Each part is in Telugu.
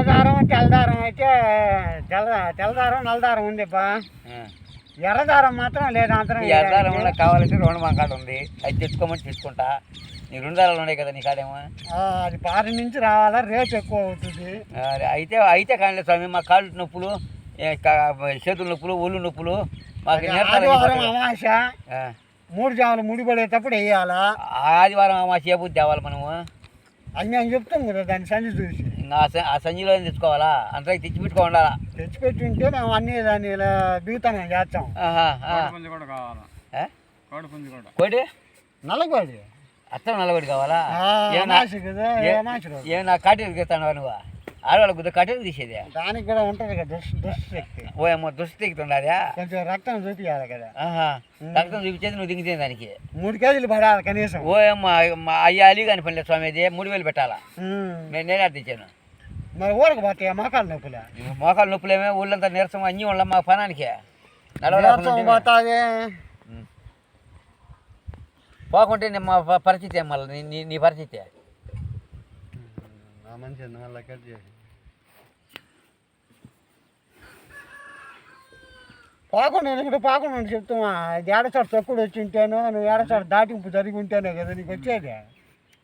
నల్లదారం తెల్లదారం అయితే తెల్ల తెల్లదారం నల్లదారం ఉంది బా. ఎర్రదారం మాత్రం లేదు అంతరం అద్దాలం వల్ల కావాలంటే రెండు మా కాడ ఉంది. అది తెచ్చుకోమని తీసుకుంటా. నీ రెండు దారాలు ఉన్నాయి కదా నీ కాడేమో. అది పారి నుంచి రావాలా? రేట్ ఎక్కువ అవుతుంది. అయితే అయితే కానీ స్వామి మా కాళ్ళు నొప్పులు ఏ, చేతుల నొప్పులు ఒళ్ళు నొప్పులు మాకు ఆదివారం. అమాస. మూడు జాములు ముడిపడేటప్పుడు వేయాలా? ఆదివారం మా చేపు తేవాలి మనము? అని మేము చెప్తాం కదా దాన్ని సంచి చూసి. ఇంకా ఆ స- ఆ సంచిలో తెచ్చుకోవాలా? అంతా తెచ్చి పెట్టుకో ఉండాలా తెచ్చిపెట్టి ఉంటే మేము అన్ని దాన్ని ఇలా బిగుతాం చేస్తాం కూడా కావాలా? కోటి నల్లగోడి. అత్తం నల్లబడి కావాలా? ఏ-. ఏమన్నా కాటేరు తీస్తాను నువ్వు? ఆడవాళ్ళ గుద్ద కాటేరు తీసేది. దానికి కూడా ఉంటుంది కదా ఓ ఏమో దుష్టి తెగుతుండాదా కొంచెం రక్తం చూపించాలి కదా. ఆహా రక్తం చూపించేది నువ్వు దిగితే దానికి. మూడు కేజీలు పడాలి కనీసం. ఓ ఏమో మా అయ్యాలి కాని పనిలేదు స్వామి అది మూడు వేలు పెట్టాలా. నేను నేనే అర్థించాను మరి ఊరకు పోతాయి మోకాలు నొప్పులే? మోకాలు నొప్పులేమే ఊళ్ళంతా నీరసం అన్నీ వాళ్ళ మా పనానికి. నీరసం పోతాది. పోకుంటే నీ మా పరిస్థితి మళ్ళీ? నీ- నీ నీ పరిస్థితి? మంచి మళ్ళీ కట్ చేసి? పాకుండా నేను ఇక్కడ పాకుండా ఉండి చెప్తున్నా. ఏడచాడు తొక్కుడు వచ్చి ఉంటేను నువ్వు ఏడచాడు దాటింపు జరిగి ఉంటేనే కదా నీకు వచ్చేది.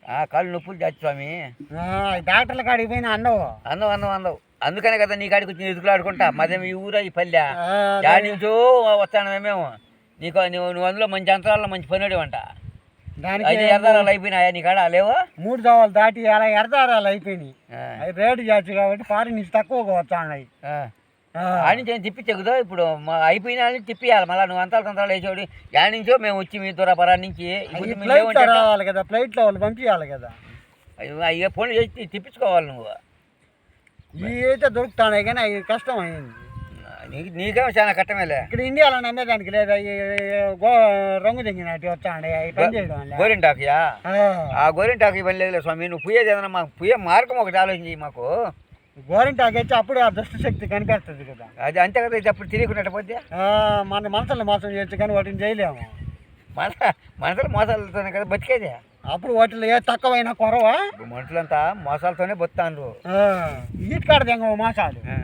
కాళ్ళు నొప్పులు జాతి స్వామి. డాక్టర్ల కాడికి పోయినా అన్నవు? అందం అందం అందం అందుకనే కదా నీ కాడికి వచ్చి ఎదుగులు ఆడుకుంటా. మాదేమో ఈ ఊరా ఈ పల్లె. దాని నుంచో వస్తాను మేము. నీకు నువ్వు నువ్వు అందులో మంచి అంతరాల్లో మంచి పనుడు అంట దానికి ఎర్దారాలు అయిపోయినాయా నీ కాడ? లేవా? మూడు దవాలు దాటి అలా ఎడదారాలు అయిపోయినాయి. రేటు చేచ్చు కాబట్టి పారి నుంచి తక్కువగా వస్తున్నాయి. ఆ. ఆ, ఆడి నుంచి తిప్పి చెక్కుదో ఇప్పుడు అయిపోయిన వాళ్ళని తిప్పియాలి. మళ్ళీ నువ్వు అంతాలు కంతాలు వేసేవాడు యాడి నుంచో మేము వచ్చి మీ దూరపరా నుంచి? రావాలి కదా ఫ్లైట్లో వాళ్ళు పంపించాలి కదా. అయ్యో, అయ్యో ఫోన్ చేసి తిప్పించుకోవాలి నువ్వు. ఇవి అయితే దొరుకుతున్నాయి కానీ అవి కష్టం అయింది నీకు నీకేమో చాలా కట్టమేలే ఇక్కడ ఇండియాలో నమ్మేదానికి లేదా? గో రంగు తెంగినట్టు వచ్చాండి. గోరింటాకుయా? ఆ, గోరింటాకు లేదు స్వామి. నువ్వు పుయ్యేది ఏదైనా మాకు పుయ్యే మార్గం ఒకటి ఆలోచించి మాకు. గోరింటాకు వచ్చి అప్పుడు ఆ దుష్ట శక్తి కనిపెడుతుంది కదా. అది అంతే కదా ఇది అప్పుడు తిరిగినట్టు పోతే? ఆ, మన మనసులు మోసం చేయొచ్చు కానీ వాటిని చేయలేము. మన మనసులు మోసాలతోనే కదా బతికేది? అప్పుడు వాటిలో ఏ తక్కువైనా కొరవా? ఇప్పుడు మనుషులంతా మోసాలతోనే బతుతాండ్రు ఆ, ఈట్ కాడ దెంగవు మోసాలు. ఆ,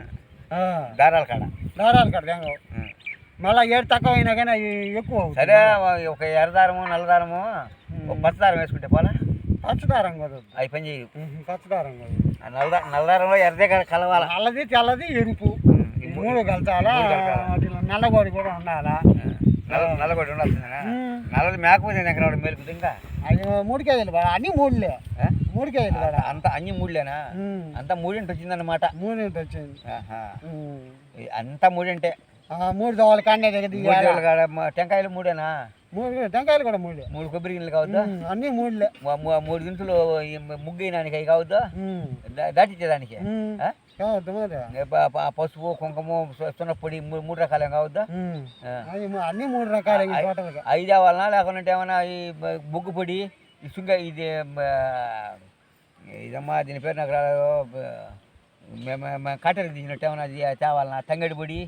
ఆ, దారాల కాడ. దారాలు కాడ దెంగవు ఆ. మళ్ళీ ఏడు తక్కువైనా కానీ అవి ఎక్కువ. సరే ఒక ఎర్రదారము నల్లదారము ఒక పచ్చదారం వేసుకుంటే పోలా? పచ్చదారం కదా. అవి పని చేయు ఉహు, పచ్చదారం కదా. నల్ల నల్లదారంలో ఎర్రదే కలవాల? నల్లది తెల్లది ఎరుపు. ఈ మూడు. వాటిలో నల్లగోడి కూడా ఉండాలా? నల్ల నల్లగొడ్డు ఉండాల్సిందేనా. నల్లది మేకపోతే ఎక్కడ మెలుకుతుంది ఇంకా? అది మూడు కేజీలు పడ అన్ని మూడులే? మూడు కేజీలు పడ అంత అన్ని మూడులేనా. అంతా మూడింటి వచ్చిందన్నమాట? మూడింటి వచ్చింది? అంతా మూడింటే? మూడు దోవలు కాండే దగ్గర టెంకాయలు మూడేనా? మూడు టెంకాయలు కూడా మూడే మూడు కొబ్బరి గిన్నెలు కావద్దా ఉమ్, అన్ని మూడులే ము- ము- మూడు గింతులు ఈ ముగ్గైనానికి అవి కావద్దా ఉమ్. దా- దాటించేదానికి ఉమ్. ఆ? కావద్దు మరి ఏ ప- ప- పసుపు కుంకుమ సు- సున్నపొడి మూ- మూడు రకాలు కావద్దా ఉమ్. ఆ. అవి ము- అన్ని మూడు రకాలు ఈ టోటల్గా ఐదు కావాలనా లేకుంటే ఏమన్నా ఈ బ- బొగ్గు పొడి ఈ సుంగ ఇది బ- ఇదమ్మా దీని పేరు నాకు రాదు బ- మేము మేము కట్టెలకు తీసినట్టు ఏమన్నా అది తేవాలన్నా తంగడి పొడి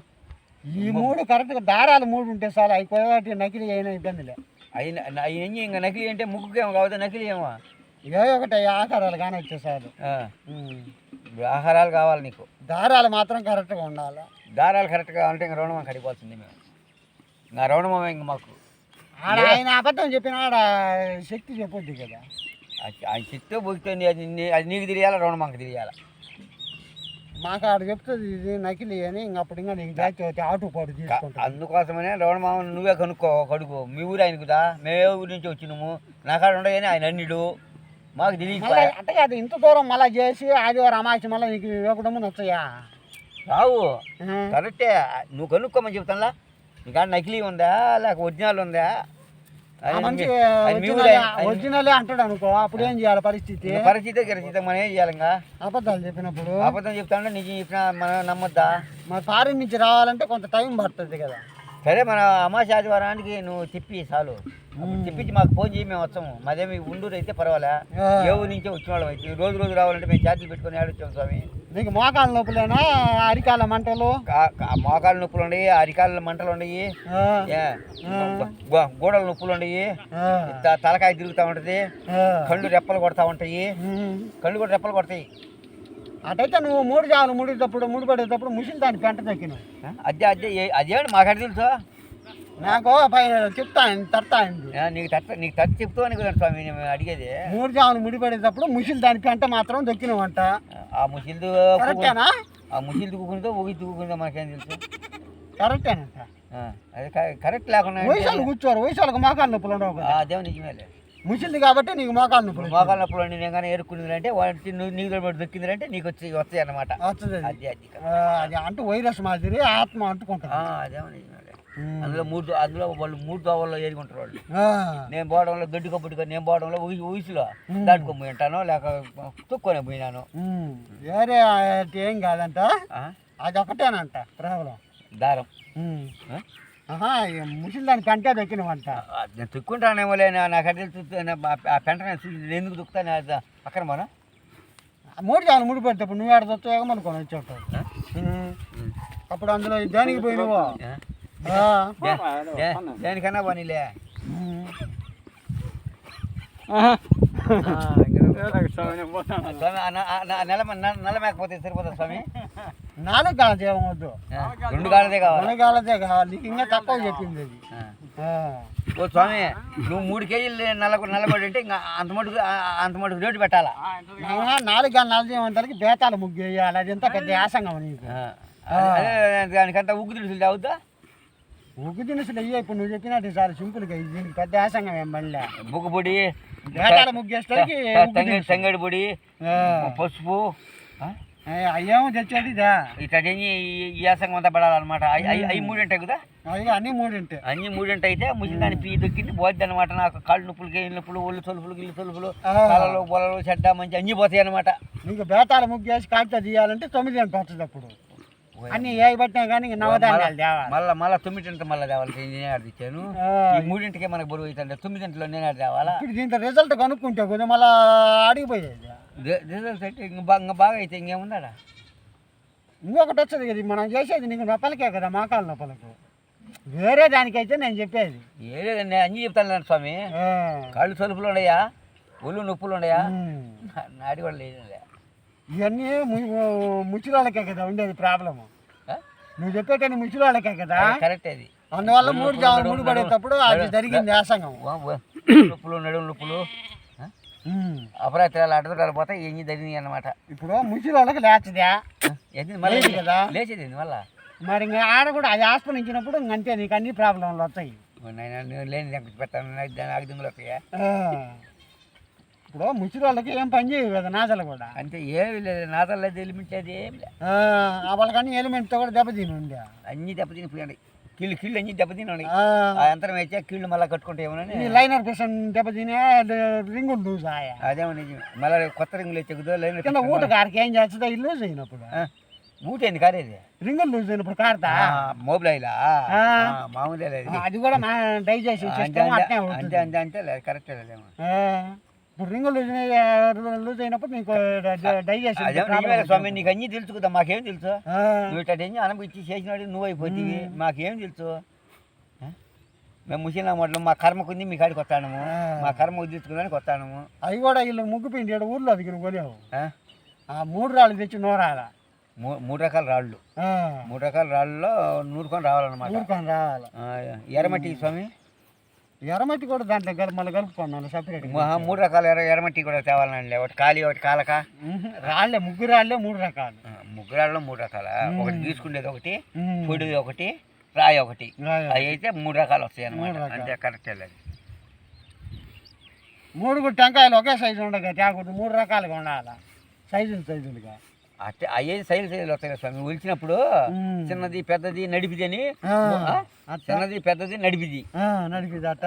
ఈ మూడు కరెక్ట్గా దారాలు మూడు ఉంటే సార్ అవి కొద్దిగా నకిలీ అయినా ఇబ్బందిలే అవి అవి ఇంకా నకిలీ అంటే ఏమో కావద్దా నకిలీ ఏమో? ఏ ఒకటి ఆకారాలు కానీ వచ్చే సార్ ఆ. ఇప్పుడు ఆహారాలు కావాలి నీకు. దారాలు మాత్రం కరెక్ట్గా ఉండాలి. దారాలు కరెక్ట్గా కావాలంటే ఇంకా రౌండమం కడిపోతుంది మేము. ఇంకా రౌండమం ఇంక మాకు. ఆడ ఆయన అబద్ధం చెప్పిన ఆడ శక్తి చెప్పొద్దు కదా. ఆ- ఆ చిత్తు బుక్తుంది అది నీ- అది నీకు తెలియాలా? రౌండమంకి తెలియాలా? మాకు ఆడ చెప్తుంది ఇది నకిలీ అని ఇంక అప్పుడు ఇంకా నీకు అవుతే ఆటో పాటు తీసుకుంటాం. అందుకోసమనే రౌండమామ నువ్వే కనుక్కో కడుగు మీ ఊరు ఆయనకుదా మేమే ఊరి నుంచి వచ్చినాము. నాకాడ ఉండగానే ఆయన అన్నిడు. మాకు తెలియదు మళ్ళీ అట్ట కాదు ఇంత దూరం మళ్ళీ చేసి ఆదివారం అమాసి మళ్ళీ నీకు ఇవ్వకడము నచ్చయా? రావు. కరెక్టే. నువ్వు కనుక్కోమని చెప్తానులా. నీకాడ నకిలీ ఉందా? లేక ఒరిజినల్ ఉందా? ఒరిజినలే అంటాడు అనుకో అప్పుడు ఏం చేయాలి పరిస్థితి? పరిస్థితి గిరస్థితి మనం ఏం చేయాలి అబద్ధాలు చెప్పినప్పుడు. అబద్ధం చెప్తాంటే నిజం చెప్పినా మనం నమ్మొద్దా? మరి ఫారిన్ నుంచి రావాలంటే కొంత టైం పడుతుంది కదా. సరే మన అమాస ఆదివారానికి నువ్వు తిప్పి చాలు. తిప్పించి మాకు ఫోన్ చేయి మేము వస్తాము. మాదేమి ఉండూరు అయితే పర్వాలే. ఊరు నుంచో వచ్చిన వాళ్ళం అయితే. రోజు రోజు రావాలంటే మేము ఛార్జీలు పెట్టుకొని ఆడొచ్చాం స్వామి. నీకు మోకాళ్ళ నొప్పులేనా? అరికాల మంటలు? మోకాళ్ళ నొప్పులు ఉన్నాయి అరికాళ్ళ మంటలు గో- గోడల నొప్పులు త- తలకాయ తిరుగుతూ ఉంటుంది. కళ్ళు రెప్పలు కొడతా ఉంటాయి. కళ్ళు కూడా రెప్పలు కొడతాయి. అటైతే నువ్వు మూడు జాములు ముడిటప్పుడు ముడిపడేటప్పుడు ముసిలి దాన్ని పెంట ఆ? అదే అదే అదేమండి మాకు తెలుసు? నాకు పైన చెప్తాను తడతాయింది ఆ, నీకు తప్ప నీకు తప్ప చెప్తావు కదా స్వామి నేను అడిగేది. మూడు జాములు ముడిపడేటప్పుడు ముసిలి దాని పెంట మాత్రం దొక్కినవంట. ఆ ముసిల్దు కరెక్టేనా? ఆ ముసిల్ దుక్కుందో ఊగి దుక్కుందో మనకేం తెలుసు? కరెక్టేనంట అది కరెక్ట్ లేకుండా వయసాలు కూర్చోరు వయసాలకు మోకాలు నొప్పులు ఉండవు అదేమో నిజమేలే ముసిలిది కాబట్టి నీకు మోకాలు నొప్పులు మోకాళ్ళ నొప్పులు అండి నేను కానీ ఏరుకునేదంటే వాటి నీళ్ళు పడి దొక్కిందంటే నీకు వచ్చి వస్తాయి అన్నమాట. వస్తుంది అది. అది అది. అది అంటూ వైరస్ మాదిరి ఆత్మ అంటుకుంటుంది. అదేమో నిజమేలే ఉమ్. అందులో మూడు అందులో వాళ్ళు మూడు దోవల్లో ఏరుకుంటారు వాళ్ళు. నేను పోవడంలో దొడ్డి కప్పుడుగా నేను పోవడంలో ఊసి ఊసిలో దాటుకొని పోయి ఉంటాను లేక తొక్కొని పోయినాను. వేరే ఏం కాదంట? అది ఒకటేనంట ప్రాబ్లం దారం. ముసిలి దాని కంటే దక్కినవంట. ఆ, నేను తుక్కుంటానేమోలే నా- నాకు అడిగి చూస్తే ఆ పెంట నేను నేను ఎందుకు దుక్కుతాను అది పక్కన మనం మూడు జాములు ముడి పెడతాప్పుడు నువ్వు ఆడ దొత్తు ఎగమనుకొని వచ్చేటావు అప్పుడు అందులో దేనికి పోయినవో. దేనికన్నా పనిలే. ఉమ్. స్వామి ఆ న- ఆ న- నెల న- నెల మేకపోతే సరిపోతుంది స్వామి? నాలుగు రెండు కావాలి? కావాలి. ఇంకా తక్కువ చెప్పింది అది. ఆ. ఆ. ఓ స్వామి నువ్వు మూడు కేజీలు నల్ల నల్లబడి అంటే ఇంకా అంత మటుకు అంత మటుకు రేటు పెట్టాలా? నాలుగు నాలుగు జీవంతానికి బేతాల ముగ్గు వేయాలి. అది ఎంత పెద్ద యాసంగం నీకు. దానికంతా ఉగ్గు తెలుసు అవుతా ఉగ్గు దినుసులు అయ్యా ఇప్పుడు నువ్వు చెప్పినట్టు చాలా సింపుల్గా ఇది దీనికి పెద్ద యాసంగం ఏం మళ్ళీ బుగ్గు పొడి. తెంగడి పొడి. పసుపు? ఏ, అయ్యేమో తెచ్చేది ఇదా ఇట్లా ఈ యాసంగం అంతా పడాలన్నమాట అవి అవి- అవి మూడు ఉంటాయి కదా అయ్యో అన్నీ మూడింటే అన్ని మూడింటి అయితే ముసిలి దాని పీ దొక్కింది పోద్ది అనమాట నాకు కాళ్ళు నొప్పులకి ఇల్లు నొప్పులు ఒళ్ళు తొలుపులు గిల్లు తొలుపులు. కాలలో పొలలో చెడ్డ మంచి అన్ని పోతాయి అనమాట నీకు బేతాల ముగ్గు వేసి కాగితా తీయాలంటే తొమ్మిది వస్తుంది అప్పుడు అన్ని ఏ పట్టినా కానీ నవధాన్యాలు తేవాలి. మళ్ళా మళ్ళా తొమ్మిదింటి మళ్ళీ తేవాలి నేను ఆ, ఈ మూడింటికే మనకు బరువు అవుతుంది. తొమ్మిదింటిలో నేను తేవాలా? ఇప్పుడు దీంతో రిజల్ట్ కనుక్కుంటే కొద్దిగా మళ్ళీ అడిగిపోయేది రి- రిజల్ట్స్ అయితే ఇంక బాగా ఇంకా బాగా అయితే ఇంకేముందాడా ఇంకొకటి వస్తుంది కదా మనం చేసేది నీకు నొప్పలకే కదా మోకాల నొప్పలకు వేరే దానికైతే నేను చెప్పేది. ఏ లేదండి అన్నీ చెప్తాను స్వామి. కాళ్ళు తలుపులు ఉన్నాయా? ఒళ్ళు నొప్పులు ఉన్నాయా? నాడి కూడా లేదండి ఇవన్నీ ము- ముచ్చిలోళ్ళకే కదా ఉండేది ప్రాబ్లము. నువ్వు చెప్పేటని ముచ్చిలోళ్ళకే కదా? కరెక్ట్ అది. అందువల్ల మూడు జాములు మూడు పడేటప్పుడు అది జరిగింది యాసంగం నొప్పులు నడుము నొప్పులు. అపరాత్రాలు అడ్డదరాలు పోతే ఏం జరిగినాయి అన్నమాట. ఇప్పుడు ముచ్చిలోళ్ళకి లేచదా? లేదు కదా. లేచేది మళ్ళా? మరి ఇంకా ఆడ కూడా అది హాస్పిటల్ ఇచ్చినప్పుడు అంతే నీకు అన్ని ప్రాబ్లంలు వస్తాయి. నేను లేని పెట్టాను నాకు ఆగ్దింగులు వస్తాయా? ఇప్పుడు ముచ్చిలోళ్ళకి ఏం పని చేయవు కదా నాజలు కూడా? అంతే ఏమి లేదు నాదల్లో తెలిమించేది ఏం లేదు. వాళ్ళకన్నీ ఎలిమెంట్తో కూడా దెబ్బతిని ఉండే అన్నీ దెబ్బతినిపోయాయి. కీళ్ళు కీళ్ళు అన్నీ దెబ్బతిన్నాయి. ఆ, ఆ యంత్రం వేస్తే కీళ్ళు మళ్ళీ కట్టుకుంటే ఏమోనని లైనర్ పిషన్ దెబ్బతినే లూజ్ ఆయా అదేమో నిజం మళ్ళీ కొత్త రింగులు వచ్చే లైన్ కింద ఊట కారికి ఏం చేస్తుందో ఇల్లు లూజ్ అయినప్పుడు ఊటేంది కారేది? రింగులు లూజ్ అయినప్పుడు కారుతా. మొబైలా. మామూలే అది. కూడా డైజెషన్ అంతే అంతే అంతే లేదు కరెక్ట్ లేదేమో. రింగులు లూజ్ అయినప్పుడు నీకు డైజెషన్ స్వామి నీకు అన్నీ తెలుసు కదా మాకేం తెలుసు? నువ్వు ఇట్లా టెన్షన్ అనుభవించి చేసినాడు నువ్వు అయిపోతుంది మాకేం తెలుసు? మేము ముసిన మొదలు మా కర్మకు ఉంది మీ కాడికి వస్తాము ఆ. మా కర్మ ఉద్దించుకోవడానికి వస్తాము అవి కూడా వీళ్ళు ముగ్గు పిండి ఊర్లో దిగిన కొనేవు. ఆ? మూడు రాళ్ళు తెచ్చి నూరాల మూడు రకాల రాళ్ళు. మూడు రకాల రాళ్ళలో నూరుకొని రావాలన్నమాట. ఊరుకొని రావాలి. ఎర్రమట్టి స్వామి. ఎర్రమట్టి కూడా దాంట్లో కలిపి మళ్ళీ కలుపుకున్నాను సపరేట్ మూడు రకాల ఎర్ర ఎర్రమట్టి కూడా తేవాలండి. ఒకటి కాలి ఒకటి కాలక. రాళ్ళే ముగ్గు రాళ్ళే మూడు రకాలు. ఆ, ముగ్గురాళ్ళలో మూడు రకాల? ఒకటి తీసుకునేది ఒకటి. పొడిది ఒకటి రాయి ఒకటి. అవి అయితే మూడు రకాలు వస్తాయి మూడు అనమాట రకాలు. అంతే కరెక్ట్ లేదు. మూడు టెంకాయలు ఒకే సైజు ఉండగా తేకూడదు. మూడు రకాలుగా ఉండాలి? సైజులు సైజులుగా. అంటే అయ్యే సైజు సైజులు వస్తాయి కదా స్వామి. ఒలిచినప్పుడు. చిన్నది పెద్దది నడిపిది అని. చిన్నది పెద్దది నడిపిది. నడిపిది అట్ట.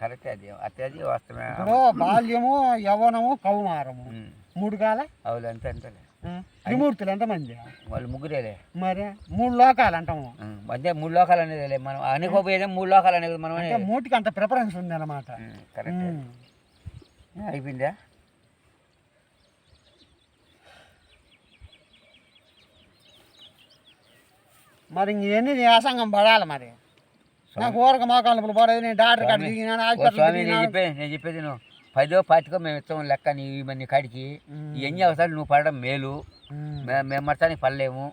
కరెక్ట్ అది. అత్తే అది వాస్తవమే. బాల్యము యవ్వనము కౌమారము. మూడు కాల? అవును అంతే అంతేలే త్రిమూర్తులు ఎంతమంది వాళ్ళు ముగ్గురేలే. మరి మూడు లోకాలు అంటాము. అదే మూడు లోకాలు అనేది మనం అనుకోపోయేదే మూడు లోకాలు అనేది మనం అంటే మూటికి అంత ప్రిఫరెన్స్ ఉంది అనమాట కరెక్ట్. అయిపోయిందా? మరి ఇవన్నీ వ్యాసంగం పడాలి మరి. నాకు ఊరక మోకాలు పడేది నేను డాక్టర్ కాడ దిగినాను హాస్పిటల్ నేను చెప్పేది నేను చెప్పేది నువ్వు పదో పాతికో మేము ఇస్తాం లెక్క నీ నీ కాడికి. ఇవన్నీ అవసరాలు నువ్వు పడడం మేలు. మేము. మడతానికి పడలేము?